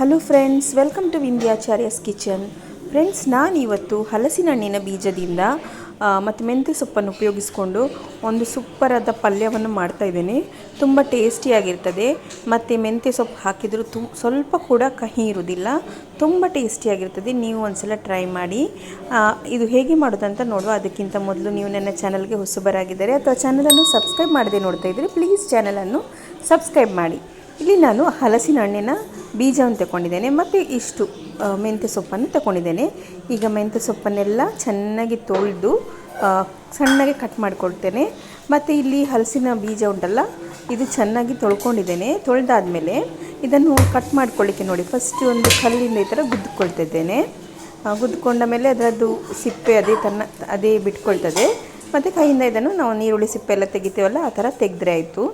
Hello friends welcome to Vindhyacharya's kitchen friends ನಾನಿವತ್ತು ಹಲಸಿನ ಹಣ್ಣಿನ ಬೀಜದಿಂದ ಮತ್ತು ಮೆಂತ್ಯ ಸೊಪ್ಪನ್ನು ಉಪಯೋಗಿಸಿಕೊಂಡು ಒಂದು ಸೂಪರಾದ ಪಲ್ಯವನ್ನು ಮಾಡ್ತಾ ಇದ್ದೇನೆ. ತುಂಬ ಟೇಸ್ಟಿಯಾಗಿರ್ತದೆ ಮತ್ತು ಮೆಂತ್ಯ ಸೊಪ್ಪು ಹಾಕಿದರೂ ತು, ಸ್ವಲ್ಪ ಕೂಡ ಕಹಿ ಇರುವುದಿಲ್ಲ. ತುಂಬ ಟೇಸ್ಟಿಯಾಗಿರ್ತದೆ ನೀವು ಒಂದ್ಸಲ ಟ್ರೈ ಮಾಡಿ. ಇದು ಹೇಗೆ ಮಾಡೋದಂತ ನೋಡುವ. ಅದಕ್ಕಿಂತ ಮೊದಲು ನೀವು ನನ್ನ ಚಾನಲ್ಗೆ ಹೊಸಬರಾಗಿದ್ದರೆ ಅಥವಾ ಚಾನಲನ್ನು ಸಬ್ಸ್ಕ್ರೈಬ್ ಮಾಡದೆ ನೋಡ್ತಾ ಇದ್ದರೆ ಪ್ಲೀಸ್ ಚಾನಲನ್ನು ಸಬ್ಸ್ಕ್ರೈಬ್ ಮಾಡಿ. ಇಲ್ಲಿ ನಾನು ಹಲಸಿನ ಹಣ್ಣಿನ ಬೀಜವನ್ನು ತಗೊಂಡಿದ್ದೇನೆ ಮತ್ತು ಇಷ್ಟು ಮೆಂತ್ಯ ಸೊಪ್ಪನ್ನು ತಗೊಂಡಿದ್ದೇನೆ ಈಗ ಮೆಂತ್ಯ ಸೊಪ್ಪನ್ನೆಲ್ಲ ಚೆನ್ನಾಗಿ ತೊಳೆದು ಸಣ್ಣಗೆ ಕಟ್ ಮಾಡಿಕೊಳ್ತೇನೆ ಮತ್ತು ಇಲ್ಲಿ ಹಲಸಿನ ಬೀಜ ಉಂಟಲ್ಲ, ಇದು ಚೆನ್ನಾಗಿ ತೊಳ್ಕೊಂಡಿದ್ದೇನೆ. ತೊಳೆದಾದ್ಮೇಲೆ ಇದನ್ನು ಕಟ್ ಮಾಡ್ಕೊಳ್ಳಿಕ್ಕೆ ನೋಡಿ. ಫಸ್ಟ್ ಒಂದು ಕಲ್ಲಿಂದ ಈ ಥರ ಗುದ್ದುಕೊಳ್ತಿದ್ದೇನೆ. ಗುದ್ದುಕೊಂಡ ಮೇಲೆ ಅದರದ್ದು ಸಿಪ್ಪೆ ಅದೇ ತನ್ನ, ಅದೇ ಬಿಟ್ಕೊಳ್ತದೆ. ಮತ್ತು ಕೈಯಿಂದ ಇದನ್ನು ನಾವು ನೀರುಳ್ಳಿ ಸಿಪ್ಪೆ ಎಲ್ಲ ತೆಗಿತೀವಲ್ಲ, ಆ ಥರ ತೆಗೆದ್ರೆ ಆಯಿತು.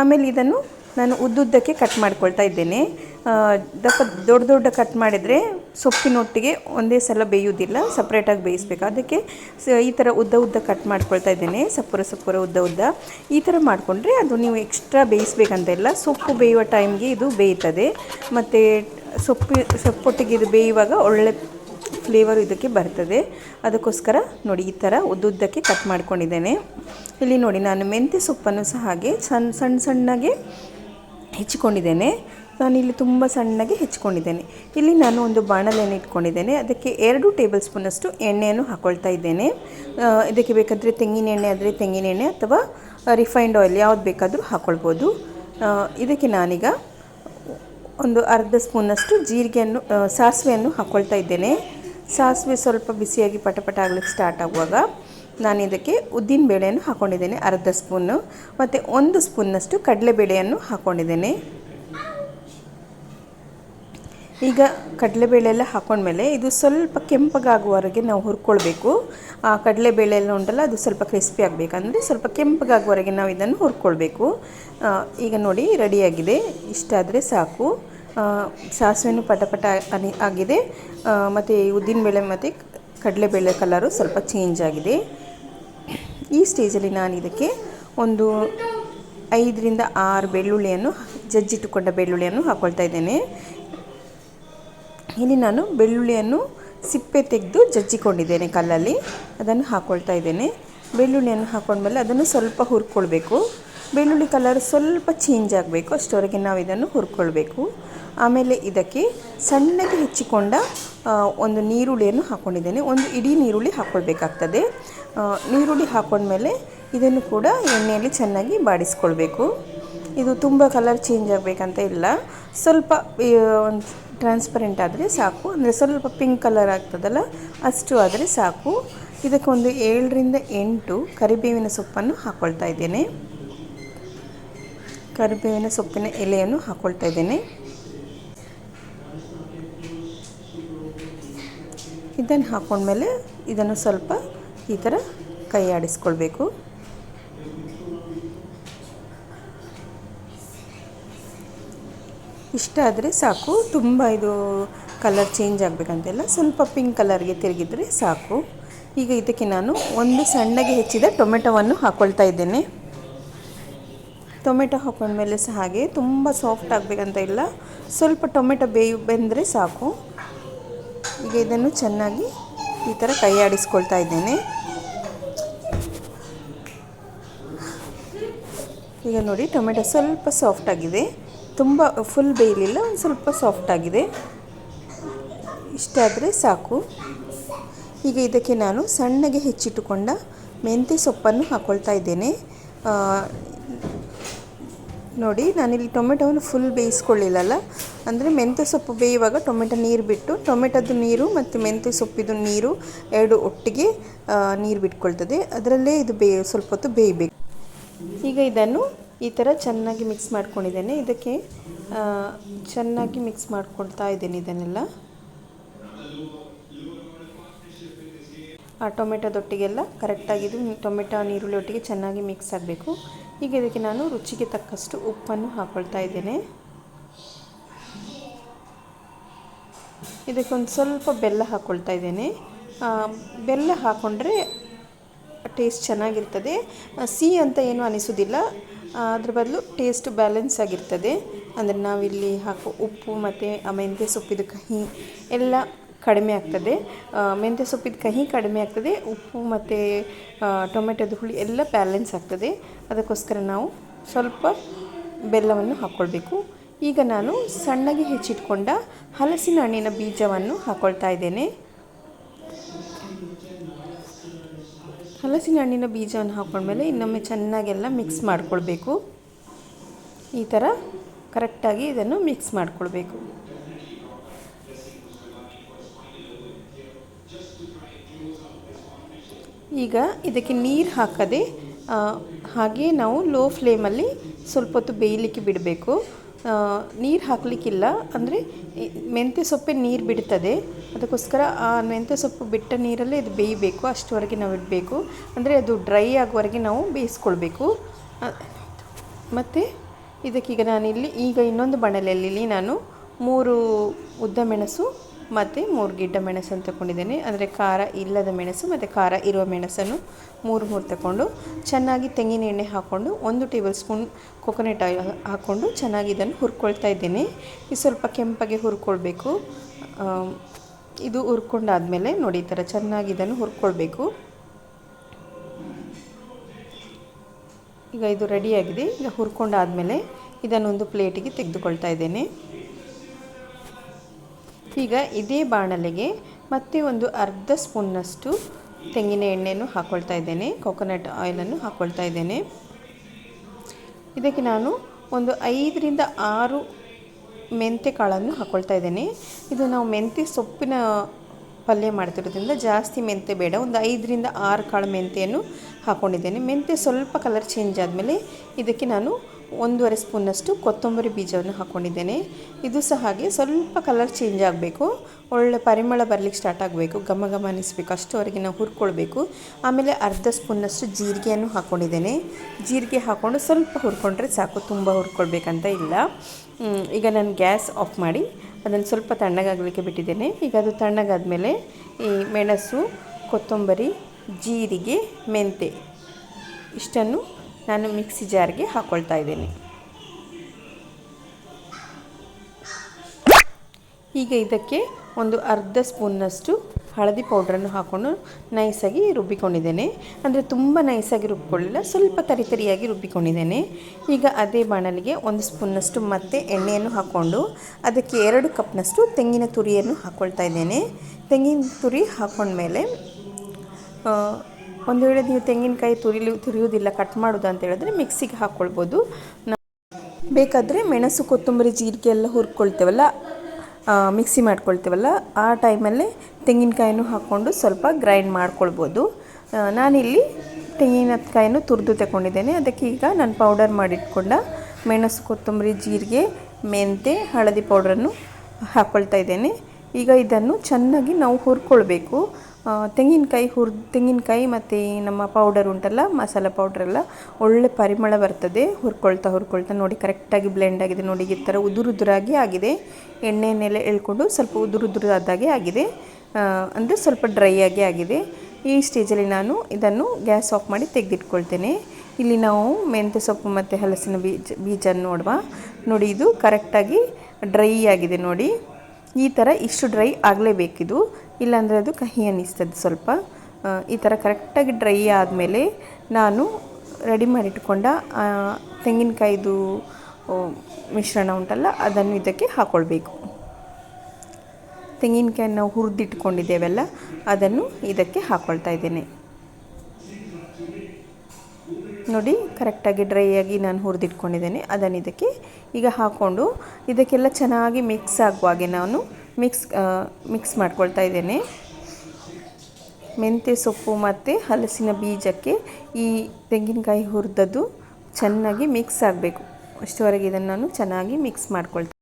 ಆಮೇಲೆ ಇದನ್ನು ನಾನು ಉದ್ದುದ್ದಕ್ಕೆ ಕಟ್ ಮಾಡ್ಕೊಳ್ತಾ ಇದ್ದೇನೆ. ದಪ್ಪ ದೊಡ್ಡ ದೊಡ್ಡ ಕಟ್ ಮಾಡಿದರೆ ಸೊಪ್ಪಿನೊಟ್ಟಿಗೆ ಒಂದೇ ಸಲ ಬೇಯುವುದಿಲ್ಲ ಸಪ್ರೇಟಾಗಿ ಬೇಯಿಸ್ಬೇಕು. ಅದಕ್ಕೆ ಈ ಥರ ಉದ್ದ ಉದ್ದ ಕಟ್ ಮಾಡ್ಕೊಳ್ತಾ ಇದ್ದೇನೆ ಸಪುರ ಸಪುರ ಉದ್ದ ಉದ್ದ. ಈ ಥರ ಮಾಡಿಕೊಂಡ್ರೆ ಅದು ನೀವು ಎಕ್ಸ್ಟ್ರಾ ಬೇಯಿಸ್ಬೇಕಂತೆಲ್ಲ ಸೊಪ್ಪು ಬೇಯುವ ಟೈಮ್ಗೆ ಇದು ಬೇಯ್ತದೆ. ಮತ್ತು ಸೊಪ್ಪು, ಸೊಪ್ಪೊಟ್ಟಿಗೆ ಇದು ಬೇಯುವಾಗ ಒಳ್ಳೆ ಫ್ಲೇವರು ಇದಕ್ಕೆ ಬರ್ತದೆ. ಅದಕ್ಕೋಸ್ಕರ ನೋಡಿ ಈ ಥರ ಉದ್ದುದ್ದಕ್ಕೆ ಕಟ್ ಮಾಡ್ಕೊಂಡಿದ್ದೇನೆ. ಇಲ್ಲಿ ನೋಡಿ ನಾನು ಮೆಂತ್ಯ ಸೊಪ್ಪನ್ನು ಸಹ ಹಾಗೆ ಸಣ್ಣ ಸಣ್ಣ ಸಣ್ಣಗೆ ಹೆಚ್ಚಿಕೊಂಡಿದ್ದೇನೆ. ಇಲ್ಲಿ ತುಂಬ ಸಣ್ಣಗೆ ಹೆಚ್ಚಿಕೊಂಡಿದ್ದೇನೆ. ಇಲ್ಲಿ ನಾನು ಒಂದು ಬಾಣಲೆಯನ್ನು ಇಟ್ಕೊಂಡಿದ್ದೇನೆ. ಅದಕ್ಕೆ ಎರಡು ಟೇಬಲ್ ಸ್ಪೂನಷ್ಟು ಎಣ್ಣೆಯನ್ನು ಹಾಕ್ಕೊಳ್ತಾ ಇದ್ದೇನೆ. ಇದಕ್ಕೆ ಬೇಕಾದರೆ ತೆಂಗಿನ ಎಣ್ಣೆ ಆದರೆ ತೆಂಗಿನ ಎಣ್ಣೆ ಅಥವಾ ರಿಫೈನ್ಡ್ ಆಯಿಲ್ ಯಾವ್ದು ಬೇಕಾದರೂ ಹಾಕ್ಕೊಳ್ಬೋದು ಇದಕ್ಕೆ ನಾನೀಗ ಒಂದು ಅರ್ಧ ಸ್ಪೂನಷ್ಟು ಜೀರಿಗೆಯನ್ನು ಸಾಸಿವೆಯನ್ನು ಹಾಕ್ಕೊಳ್ತಾ ಇದ್ದೇನೆ. ಸಾಸಿವೆ ಸ್ವಲ್ಪ ಬಿಸಿಯಾಗಿ ಪಟಪಟ ಆಗ್ಲಿಕ್ಕೆ ಸ್ಟಾರ್ಟ್ ಆಗುವಾಗ ನಾನು ಇದಕ್ಕೆ ಉದ್ದಿನ ಬೇಳೆಯನ್ನು ಹಾಕ್ಕೊಂಡಿದ್ದೇನೆ ಅರ್ಧ ಸ್ಪೂನು. ಮತ್ತು ಒಂದು ಸ್ಪೂನ್ನಷ್ಟು ಕಡಲೆಬೇಳೆಯನ್ನು ಹಾಕ್ಕೊಂಡಿದ್ದೇನೆ ಈಗ ಕಡಲೆಬೇಳೆ ಎಲ್ಲ ಹಾಕೊಂಡ್ಮೇಲೆ ಇದು ಸ್ವಲ್ಪ ಕೆಂಪಗಾಗುವವರೆಗೆ ನಾವು ಹುರ್ಕೊಳ್ಬೇಕು. ಆ ಕಡಲೆಬೇಳೆ ಎಲ್ಲ ಉಂಟಲ್ಲ, ಅದು ಸ್ವಲ್ಪ ಕ್ರಿಸ್ಪಿ ಆಗಬೇಕಂದ್ರೆ ಸ್ವಲ್ಪ ಕೆಂಪಗಾಗುವವರೆಗೆ ನಾವು ಇದನ್ನು ಹುರ್ಕೊಳ್ಬೇಕು. ಈಗ ನೋಡಿ, ರೆಡಿಯಾಗಿದೆ. ಇಷ್ಟಾದರೆ ಸಾಕು. ಸಾಸಿವೆನು ಪಟಪಟ ಅನಿ ಆಗಿದೆ. ಮತ್ತು ಉದ್ದಿನಬೇಳೆ ಮತ್ತು ಕಡಲೆಬೇಳೆ ಕಲರು ಸ್ವಲ್ಪ ಚೇಂಜ್ ಆಗಿದೆ. ಈ ಸ್ಟೇಜಲ್ಲಿ ನಾನು ಇದಕ್ಕೆ ಒಂದು ಐದರಿಂದ ಆರು ಬೆಳ್ಳುಳ್ಳಿಯನ್ನು ಜಜ್ಜಿಟ್ಟುಕೊಂಡ ಬೆಳ್ಳುಳ್ಳಿಯನ್ನು ಹಾಕ್ಕೊಳ್ತಾ ಇದ್ದೇನೆ. ಇಲ್ಲಿ ನಾನು ಬೆಳ್ಳುಳ್ಳಿಯನ್ನು ಸಿಪ್ಪೆ ತೆಗೆದು ಜಜ್ಜಿಕೊಂಡಿದ್ದೇನೆ ಕಲ್ಲಲ್ಲಿ. ಅದನ್ನು ಹಾಕ್ಕೊಳ್ತಾ ಇದ್ದೇನೆ. ಬೆಳ್ಳುಳ್ಳಿಯನ್ನು ಹಾಕ್ಕೊಂಡ್ಮೇಲೆ ಅದನ್ನು ಸ್ವಲ್ಪ ಹುರ್ಕೊಳ್ಬೇಕು. ಬೆಳ್ಳುಳ್ಳಿ ಕಲರ್ ಸ್ವಲ್ಪ ಚೇಂಜ್ ಆಗಬೇಕು. ಅಷ್ಟರವರೆಗೆ ನಾವು ಇದನ್ನು ಹುರ್ಕೊಳ್ಬೇಕು. ಆಮೇಲೆ ಇದಕ್ಕೆ ಸಣ್ಣಗೆ ಹೆಚ್ಚಿಕೊಂಡ ಒಂದು ನೀರುಳ್ಳಿಯನ್ನು ಹಾಕ್ಕೊಂಡಿದ್ದೇನೆ ಒಂದು ಇಡೀ ನೀರುಳ್ಳಿ ಹಾಕ್ಕೊಳ್ಬೇಕಾಗ್ತದೆ ನೀರುಳ್ಳಿ ಹಾಕೊಂಡ್ಮೇಲೆ ಇದನ್ನು ಕೂಡ ಎಣ್ಣೆಯಲ್ಲಿ ಚೆನ್ನಾಗಿ ಬಾಡಿಸ್ಕೊಳ್ಬೇಕು. ಇದು ತುಂಬ ಕಲರ್ ಚೇಂಜ್ ಆಗಬೇಕಂತ ಇಲ್ಲ. ಸ್ವಲ್ಪ ಒಂದು ಟ್ರಾನ್ಸ್ಪರೆಂಟ್ ಆದರೆ ಸಾಕು. ಅಂದರೆ ಸ್ವಲ್ಪ ಪಿಂಕ್ ಕಲರ್ ಆಗ್ತದಲ್ಲ, ಅಷ್ಟು ಆದರೆ ಸಾಕು. ಇದಕ್ಕೆ ಒಂದು ಏಳರಿಂದ ಎಂಟು ಕರಿಬೇವಿನ ಸೊಪ್ಪನ್ನು ಹಾಕ್ಕೊಳ್ತಾ ಇದ್ದೇನೆ. ಕರಿಬೇವಿನ ಸೊಪ್ಪಿನ ಎಲೆಯನ್ನು ಹಾಕ್ಕೊಳ್ತಾ ಇದ್ದೇನೆ. ಇದನ್ನು ಹಾಕ್ಕೊಂಡ್ಮೇಲೆ ಇದನ್ನು ಸ್ವಲ್ಪ ಈ ಥರ ಕೈ ಆಡಿಸ್ಕೊಳ್ಬೇಕು. ಇಷ್ಟ ಆದರೆ ಸಾಕು. ತುಂಬ ಇದು ಕಲರ್ ಚೇಂಜ್ ಆಗಬೇಕಂತೆಲ್ಲ ಸ್ವಲ್ಪ ಪಿಂಕ್ ಕಲರ್ಗೆ ತಿರುಗಿದರೆ ಸಾಕು. ಈಗ ಇದಕ್ಕೆ ನಾನು ಒಂದು ಸಣ್ಣಗೆ ಹೆಚ್ಚಿದ ಟೊಮೆಟೊವನ್ನು ಹಾಕ್ಕೊಳ್ತಾ ಇದ್ದೇನೆ. ಟೊಮೆಟೊ ಹಾಕೊಂಡ್ಮೇಲೆ ಸಹ ಹಾಗೆ ತುಂಬ ಸಾಫ್ಟ್ ಆಗಬೇಕಂತ ಇಲ್ಲ. ಸ್ವಲ್ಪ ಟೊಮೆಟೊ ಬೇಯು ಬೆಂದರೆ ಸಾಕು. ಈಗ ಇದನ್ನು ಚೆನ್ನಾಗಿ ಈ ಥರ ಕೈ ಆಡಿಸ್ಕೊಳ್ತಾ ಇದ್ದೇನೆ. ಈಗ ನೋಡಿ, ಟೊಮೆಟೊ ಸ್ವಲ್ಪ ಸಾಫ್ಟ್ ಆಗಿದೆ. ತುಂಬ ಫುಲ್ ಬೇಯಲಿಲ್ಲ, ಒಂದು ಸ್ವಲ್ಪ ಸಾಫ್ಟ್ ಆಗಿದೆ. ಇಷ್ಟಾದರೆ ಸಾಕು. ಈಗ ಇದಕ್ಕೆ ನಾನು ಸಣ್ಣಗೆ ಹೆಚ್ಚಿಟ್ಟುಕೊಂಡ ಮೆಂತ್ಯ ಸೊಪ್ಪನ್ನು ಹಾಕ್ಕೊಳ್ತಾ ಇದ್ದೇನೆ. ನೋಡಿ, ನಾನಿಲ್ಲಿ ಟೊಮೆಟೊವನ್ನು ಫುಲ್ ಬೇಯಿಸ್ಕೊಳ್ಳಿಲ್ಲಲ್ಲ? ಅಂದರೆ ಮೆಂತ್ಯ ಸೊಪ್ಪು ಬೇಯುವಾಗ ಟೊಮೆಟೊ ನೀರು ಬಿಟ್ಟು ಟೊಮೆಟೊದ್ದು ನೀರು ಮತ್ತು ಮೆಂತ್ಯ ಸೊಪ್ಪಿದು ನೀರು ಎರಡು ಒಟ್ಟಿಗೆ ನೀರು ಬಿಟ್ಕೊಳ್ತದೆ. ಅದರಲ್ಲೇ ಇದು ಬೇಯ ಸ್ವಲ್ಪ ಹೊತ್ತು ಬೇಯಬೇಕು. ಈಗ ಇದನ್ನು ಈ ಥರ ಚೆನ್ನಾಗಿ ಮಿಕ್ಸ್ ಮಾಡ್ಕೊಂಡಿದ್ದೇನೆ. ಇದಕ್ಕೆ ಚೆನ್ನಾಗಿ ಮಿಕ್ಸ್ ಮಾಡ್ಕೊಳ್ತಾ ಇದ್ದೇನೆ ಇದನ್ನೆಲ್ಲ. ಆ ಟೊಮೆಟೊದೊಟ್ಟಿಗೆಲ್ಲ ಕರೆಕ್ಟಾಗಿದ್ದು ಟೊಮೆಟೊ ನೀರುಳ್ಳಿ ಒಟ್ಟಿಗೆ ಚೆನ್ನಾಗಿ ಮಿಕ್ಸ್ ಆಗಬೇಕು. ಈಗ ಇದಕ್ಕೆ ನಾನು ರುಚಿಗೆ ತಕ್ಕಷ್ಟು ಉಪ್ಪನ್ನು ಹಾಕ್ಕೊಳ್ತಾ ಇದ್ದೇನೆ. ಇದಕ್ಕೊಂದು ಸ್ವಲ್ಪ ಬೆಲ್ಲ ಹಾಕ್ಕೊಳ್ತಾ ಇದ್ದೇನೆ. ಬೆಲ್ಲ ಹಾಕ್ಕೊಂಡ್ರೆ ಟೇಸ್ಟ್ ಚೆನ್ನಾಗಿರ್ತದೆ. ಸಿಹಿ ಅಂತ ಏನೂ ಅನಿಸೋದಿಲ್ಲ ಅದ್ರ ಬದಲು ಟೇಸ್ಟ್ ಬ್ಯಾಲೆನ್ಸ್ ಆಗಿರ್ತದೆ. ಅಂದರೆ ನಾವಿಲ್ಲಿ ಹಾಕೋ ಉಪ್ಪು ಮತ್ತು ಮೆಂತ್ಯ ಸೊಪ್ಪಿದು ಕಹಿ ಎಲ್ಲ ಕಡಿಮೆ ಆಗ್ತದೆ. ಮೆಂತ್ಯ ಸೊಪ್ಪಿದ ಕಹಿ ಕಡಿಮೆ ಆಗ್ತದೆ. ಉಪ್ಪು ಮತ್ತು ಟೊಮೆಟೊದ ಹುಳಿ ಎಲ್ಲ ಬ್ಯಾಲೆನ್ಸ್ ಆಗ್ತದೆ. ಅದಕ್ಕೋಸ್ಕರ ನಾವು ಸ್ವಲ್ಪ ಬೆಲ್ಲವನ್ನು ಹಾಕ್ಕೊಳ್ಬೇಕು ಈಗ ನಾನು ಸಣ್ಣಗೆ ಹೆಚ್ಚಿಟ್ಕೊಂಡ ಹಲಸಿನ ಹಣ್ಣಿನ ಬೀಜವನ್ನು ಹಾಕ್ಕೊಳ್ತಾ ಇದ್ದೇನೆ. ಹಲಸಿನ ಹಣ್ಣಿನ ಬೀಜವನ್ನು ಹಾಕ್ಕೊಂಡ್ಮೇಲೆ ಇನ್ನೊಮ್ಮೆ ಚೆನ್ನಾಗೆಲ್ಲ ಮಿಕ್ಸ್ ಮಾಡಿಕೊಳ್ಬೇಕು. ಈ ಥರ ಕರೆಕ್ಟಾಗಿ ಇದನ್ನು ಮಿಕ್ಸ್ ಮಾಡಿಕೊಳ್ಬೇಕು. ಈಗ ಇದಕ್ಕೆ ನೀರು ಹಾಕದೆ ಹಾಗೆ ನಾವು ಲೋ ಫ್ಲೇಮಲ್ಲಿ ಸ್ವಲ್ಪ ಹೊತ್ತು ಬೇಯಲಿಕ್ಕೆ ಬಿಡಬೇಕು. ನೀರು ಹಾಕಲಿಕ್ಕಿಲ್ಲ ಅಂದರೆ ಮೆಂತ್ಯ ಸೊಪ್ಪೆ ನೀರು ಬಿಡ್ತದೆ. ಅದಕ್ಕೋಸ್ಕರ ಆ ಮೆಂತ್ಯ ಸೊಪ್ಪು ಬಿಟ್ಟ ನೀರಲ್ಲೇ ಇದು ಬೇಯಬೇಕು, ಅಷ್ಟುವರೆಗೆ ನಾವು ಇಡಬೇಕು. ಅಂದರೆ ಅದು ಡ್ರೈ ಆಗುವವರೆಗೆ ನಾವು ಬೇಯಿಸ್ಕೊಳ್ಬೇಕು. ಮತ್ತು ಇದಕ್ಕೀಗ ನಾನಿಲ್ಲಿ ಈಗ ಇನ್ನೊಂದು ಬಣಲೆಯಲ್ಲಿ ನಾನು ಮೂರು ಉದ್ದ ಮೆಣಸು ಮತ್ತು ಮೂರು ಗಿಡ್ಡ ಮೆಣಸನ್ನು ತಗೊಂಡಿದ್ದೇನೆ. ಅಂದರೆ ಖಾರ ಇಲ್ಲದ ಮೆಣಸು ಮತ್ತು ಖಾರ ಇರುವ ಮೆಣಸನ್ನು ಮೂರು ಮೂರು ತಗೊಂಡು ಚೆನ್ನಾಗಿ ತೆಂಗಿನ ಎಣ್ಣೆ ಹಾಕ್ಕೊಂಡು ಒಂದು ಟೇಬಲ್ ಸ್ಪೂನ್ ಕೊಕೊನೆಟ್ ಆಯಿಲ್ ಹಾಕ್ಕೊಂಡು ಚೆನ್ನಾಗಿ ಇದನ್ನು ಹುರ್ಕೊಳ್ತಾ ಇದ್ದೇನೆ. ಇದು ಸ್ವಲ್ಪ ಕೆಂಪಗೆ ಹುರ್ಕೊಳ್ಬೇಕು. ಇದು ಹುರ್ಕೊಂಡಾದಮೇಲೆ ನೋಡಿ ಈ ಥರ ಚೆನ್ನಾಗಿ ಇದನ್ನು ಹುರ್ಕೊಳ್ಬೇಕು. ಈಗ ಇದು ರೆಡಿಯಾಗಿದೆ ಈಗ ಹುರ್ಕೊಂಡಾದಮೇಲೆ ಇದನ್ನೊಂದು ಪ್ಲೇಟಿಗೆ ತೆಗೆದುಕೊಳ್ತಾ ಇದ್ದೇನೆ. ಈಗ ಇದೇ ಬಾಣಲೆಗೆ ಮತ್ತೆ ಒಂದು ಅರ್ಧ ಸ್ಪೂನ್ನಷ್ಟು ತೆಂಗಿನ ಎಣ್ಣೆಯನ್ನು ಹಾಕ್ಕೊಳ್ತಾ ಇದ್ದೇನೆ. ಕೊಕೊನಟ್ ಆಯಿಲನ್ನು ಹಾಕ್ಕೊಳ್ತಾ ಇದ್ದೇನೆ. ಇದಕ್ಕೆ ನಾನು ಒಂದು ಐದರಿಂದ ಆರು ಮೆಂತ್ಯ ಕಾಳನ್ನು ಹಾಕ್ಕೊಳ್ತಾ ಇದ್ದೇನೆ. ಇದು ನಾವು ಮೆಂತ್ಯ ಸೊಪ್ಪಿನ ಪಲ್ಯ ಮಾಡ್ತಿರೋದ್ರಿಂದ ಜಾಸ್ತಿ ಮೆಂತ್ಯ ಬೇಡ. ಒಂದು ಐದರಿಂದ ಆರು ಕಾಳು ಮೆಂತೆಯನ್ನು ಹಾಕ್ಕೊಂಡಿದ್ದೇನೆ ಮೆಂತ್ಯ ಸ್ವಲ್ಪ ಕಲರ್ ಚೇಂಜ್ ಆದಮೇಲೆ ಇದಕ್ಕೆ ನಾನು ಒಂದೂವರೆ ಸ್ಪೂನಷ್ಟು ಕೊತ್ತಂಬರಿ ಬೀಜವನ್ನು ಹಾಕ್ಕೊಂಡಿದ್ದೇನೆ. ಇದು ಸಹ ಹಾಗೆ ಸ್ವಲ್ಪ ಕಲರ್ ಚೇಂಜ್ ಆಗಬೇಕು. ಒಳ್ಳೆ ಪರಿಮಳ ಬರಲಿಕ್ಕೆ ಸ್ಟಾರ್ಟ್ ಆಗಬೇಕು. ಘಮ ಘಮ ಅನ್ನಿಸ್ಬೇಕು ಅಷ್ಟುವರೆಗೆ ನಾವು ಹುರ್ಕೊಳ್ಬೇಕು. ಆಮೇಲೆ ಅರ್ಧ ಸ್ಪೂನಷ್ಟು ಜೀರಿಗೆಯನ್ನು ಹಾಕ್ಕೊಂಡಿದ್ದೇನೆ. ಜೀರಿಗೆ ಹಾಕ್ಕೊಂಡು ಸ್ವಲ್ಪ ಹುರ್ಕೊಂಡ್ರೆ ಸಾಕು. ತುಂಬ ಹುರ್ಕೊಳ್ಬೇಕಂತ ಇಲ್ಲ. ಈಗ ನಾನು ಗ್ಯಾಸ್ ಆಫ್ ಮಾಡಿ ಅದನ್ನು ಸ್ವಲ್ಪ ತಣ್ಣಗಾಗಲಿಕ್ಕೆ ಬಿಟ್ಟಿದ್ದೇನೆ. ಈಗ ಅದು ತಣ್ಣಗಾದ್ಮೇಲೆ ಈ ಮೆಣಸು, ಕೊತ್ತಂಬರಿ, ಜೀರಿಗೆ, ಮೆಂತೆ ಇಷ್ಟನ್ನು ನಾನು ಮಿಕ್ಸಿ ಜಾರ್ಗೆ ಹಾಕ್ಕೊಳ್ತಾ ಇದ್ದೀನಿ. ಈಗ ಇದಕ್ಕೆ ಒಂದು ಅರ್ಧ ಸ್ಪೂನ್ನಷ್ಟು ಹಳದಿ ಪೌಡ್ರನ್ನು ಹಾಕ್ಕೊಂಡು ನೈಸಾಗಿ ರುಬ್ಬಿಕೊಂಡಿದ್ದೇನೆ. ಅಂದರೆ ತುಂಬ ನೈಸಾಗಿ ರುಬ್ಬಿಕೊಳ್ಳಿಲ್ಲ ಸ್ವಲ್ಪ ತರಿತರಿಯಾಗಿ ರುಬ್ಬಿಕೊಂಡಿದ್ದೇನೆ. ಈಗ ಅದೇ ಬಾಣಲಿಗೆ ಒಂದು ಸ್ಪೂನ್ನಷ್ಟು ಮತ್ತೆ ಎಣ್ಣೆಯನ್ನು ಹಾಕ್ಕೊಂಡು ಅದಕ್ಕೆ ಎರಡು ಕಪ್ನಷ್ಟು ತೆಂಗಿನ ತುರಿಯನ್ನು ಹಾಕ್ಕೊಳ್ತಾ ಇದ್ದೇನೆ. ತೆಂಗಿನ ತುರಿ ಹಾಕ್ಕೊಂಡ್ಮೇಲೆ ಒಂದು ವೇಳೆ ನೀವು ತೆಂಗಿನಕಾಯಿ ತುರಿಲು ತುರಿಯೋದಿಲ್ಲ ಕಟ್ ಮಾಡೋದು ಅಂತ ಹೇಳಿದ್ರೆ ಮಿಕ್ಸಿಗೆ ಹಾಕ್ಕೊಳ್ಬೋದು. ಬೇಕಾದರೆ ಮೆಣಸು, ಕೊತ್ತಂಬರಿ, ಜೀರಿಗೆ ಎಲ್ಲ ಹುರ್ಕೊಳ್ತೇವಲ್ಲ ಮಿಕ್ಸಿ ಮಾಡ್ಕೊಳ್ತೇವಲ್ಲ, ಆ ಟೈಮಲ್ಲೇ ತೆಂಗಿನಕಾಯಿನೂ ಹಾಕ್ಕೊಂಡು ಸ್ವಲ್ಪ ಗ್ರೈಂಡ್ ಮಾಡ್ಕೊಳ್ಬೋದು. ನಾನಿಲ್ಲಿ ತೆಂಗಿನಕಾಯನ್ನು ತುರಿದು ತಗೊಂಡಿದ್ದೇನೆ. ಅದಕ್ಕೆ ಈಗ ನಾನು ಪೌಡರ್ ಮಾಡಿಟ್ಕೊಂಡ ಮೆಣಸು, ಕೊತ್ತಂಬರಿ, ಜೀರಿಗೆ, ಮೆಂತೆ, ಹಳದಿ ಪೌಡ್ರನ್ನು ಹಾಕ್ಕೊಳ್ತಾ ಇದ್ದೇನೆ. ಈಗ ಇದನ್ನು ಚೆನ್ನಾಗಿ ನಾವು ಹುರ್ಕೊಳ್ಬೇಕು. ತೆಂಗಿನಕಾಯಿ ಹುರ್ ತೆಂಗಿನಕಾಯಿ ಮತ್ತು ನಮ್ಮ ಪೌಡರ್ ಉಂಟಲ್ಲ, ಮಸಾಲ ಎಲ್ಲ ಒಳ್ಳೆ ಪರಿಮಳ ಬರ್ತದೆ, ಹುರ್ಕೊಳ್ತಾ ಹುರ್ಕೊಳ್ತಾ ನೋಡಿ ಕರೆಕ್ಟಾಗಿ ಬ್ಲೆಂಡ್ ಆಗಿದೆ ನೋಡಿ, ಈ ಥರ ಉದುರು ಉದುರಾಗಿ ಆಗಿದೆ. ಎಣ್ಣೆಯನ್ನೆಲ್ಲ ಎಳ್ಕೊಂಡು ಸ್ವಲ್ಪ ಉದುರು ಉದುರಾದಾಗೆ ಆಗಿದೆ. ಅಂದರೆ ಸ್ವಲ್ಪ ಡ್ರೈ ಆಗಿ ಆಗಿದೆ. ಈ ಸ್ಟೇಜಲ್ಲಿ ನಾನು ಇದನ್ನು ಗ್ಯಾಸ್ ಆಫ್ ಮಾಡಿ ತೆಗೆದಿಟ್ಕೊಳ್ತೇನೆ. ಇಲ್ಲಿ ನಾವು ಮೆಂತ್ಯ ಸೊಪ್ಪು ಮತ್ತು ಹಲಸಿನ ಬೀಜ ಬೀಜ ನೋಡುವ. ನೋಡಿ ಇದು ಕರೆಕ್ಟಾಗಿ ಡ್ರೈ ಆಗಿದೆ ನೋಡಿ. ಈ ಥರ ಇಷ್ಟು ಡ್ರೈ ಆಗಲೇಬೇಕಿದು. ಇಲ್ಲಾಂದರೆ ಅದು ಕಹಿ ಅನ್ನಿಸ್ತದೆ ಸ್ವಲ್ಪ. ಈ ಥರ ಕರೆಕ್ಟಾಗಿ ಡ್ರೈ ಆದಮೇಲೆ ನಾನು ರೆಡಿ ಮಾಡಿಟ್ಕೊಂಡ ತೆಂಗಿನಕಾಯ್ದು ಮಿಶ್ರಣ ಉಂಟಲ್ಲ, ಅದನ್ನು ಇದಕ್ಕೆ ಹಾಕ್ಕೊಳ್ಬೇಕು ತೆಂಗಿನಕಾಯಿ ನಾವು ಹುರಿದಿಟ್ಕೊಂಡಿದ್ದೇವಲ್ಲ, ಅದನ್ನು ಇದಕ್ಕೆ ಹಾಕ್ಕೊಳ್ತಾ ಇದ್ದೇನೆ. ನೋಡಿ, ಕರೆಕ್ಟಾಗಿ ಡ್ರೈ ಆಗಿ ನಾನು ಹುರಿದಿಟ್ಕೊಂಡಿದ್ದೇನೆ. ಅದನ್ನು ಇದಕ್ಕೆ ಈಗ ಹಾಕ್ಕೊಂಡು ಇದಕ್ಕೆಲ್ಲ ಚೆನ್ನಾಗಿ ಮಿಕ್ಸ್ ಆಗುವಾಗೆ ನಾನು ಮಿಕ್ಸ್ ಮಿಕ್ಸ್ ಮಾಡ್ಕೊಳ್ತಾ ಇದ್ದೇನೆ. ಮೆಂತ್ಯ ಸೊಪ್ಪು ಮತ್ತು ಹಲಸಿನ ಬೀಜಕ್ಕೆ ಈ ತೆಂಗಿನಕಾಯಿ ಹುರಿದದ್ದು ಚೆನ್ನಾಗಿ ಮಿಕ್ಸ್ ಆಗಬೇಕು. ಅಷ್ಟುವರೆಗೆ ಇದನ್ನು ನಾನು ಚೆನ್ನಾಗಿ ಮಿಕ್ಸ್ ಮಾಡ್ಕೊಳ್ತಾ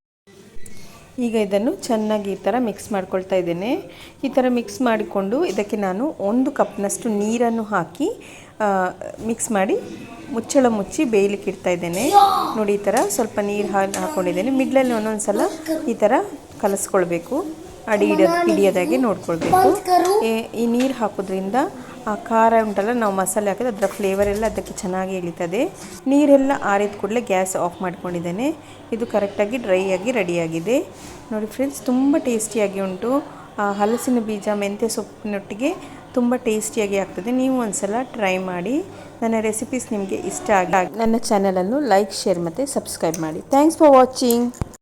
ಈಗ ಇದನ್ನು ಚೆನ್ನಾಗಿ ಈ ಥರ ಮಿಕ್ಸ್ ಮಾಡ್ಕೊಳ್ತಾ ಇದ್ದೇನೆ. ಈ ಥರ ಮಿಕ್ಸ್ ಮಾಡಿಕೊಂಡು ಇದಕ್ಕೆ ನಾನು ಒಂದು ಕಪ್ನಷ್ಟು ನೀರನ್ನು ಹಾಕಿ ಮಿಕ್ಸ್ ಮಾಡಿ ಮುಚ್ಚಳ ಮುಚ್ಚಿ ಬೇಯಲಿಕ್ಕೆ ಇಡ್ತಾ ಇದ್ದೇನೆ. ನೋಡಿ ಈ ಥರ ಸ್ವಲ್ಪ ನೀರು ಹಾ ಹಾಕ್ಕೊಂಡಿದ್ದೇನೆ ಮಿಡ್ಲಲ್ಲಿ ಒಂದೊಂದು ಸಲ ಈ ಥರ ಕಲಸ್ಕೊಳ್ಬೇಕು. ಅಡಿ ಹಿಡಿಯೋದು ಹಿಡಿಯೋದಾಗೆ ನೋಡ್ಕೊಳ್ಬೇಕು. ಈ ನೀರು ಹಾಕೋದ್ರಿಂದ ಆ ಖಾರ ಉಂಟಲ್ಲ, ನಾವು ಮಸಾಲೆ ಹಾಕಿದ್ರೆ ಅದರ ಫ್ಲೇವರ್ ಎಲ್ಲ ಅದಕ್ಕೆ ಚೆನ್ನಾಗಿ ಇಳಿತದೆ. ನೀರೆಲ್ಲ ಆರಿದ ಕೂಡಲೇ ಗ್ಯಾಸ್ ಆಫ್ ಮಾಡ್ಕೊಂಡಿದ್ದೇನೆ. ಇದು ಕರೆಕ್ಟಾಗಿ ಡ್ರೈ ಆಗಿ ರೆಡಿಯಾಗಿದೆ ನೋಡಿ ಫ್ರೆಂಡ್ಸ್ ತುಂಬ ಟೇಸ್ಟಿಯಾಗಿ ಉಂಟು. ಆ ಹಲಸಿನ ಬೀಜ, ಮೆಂತ್ಯ ಸೊಪ್ಪಿನೊಟ್ಟಿಗೆ ತುಂಬ ಟೇಸ್ಟಿಯಾಗಿ ಆಗ್ತದೆ. ನೀವು ಒಂದ್ಸಲ ಟ್ರೈ ಮಾಡಿ. ನನ್ನ ರೆಸಿಪೀಸ್ ನಿಮಗೆ ಇಷ್ಟ ಆಗಿ ನನ್ನ ಚಾನಲನ್ನು ಲೈಕ್ ಶೇರ್ ಮತ್ತು ಸಬ್ಸ್ಕ್ರೈಬ್ ಮಾಡಿ. Thanks for watching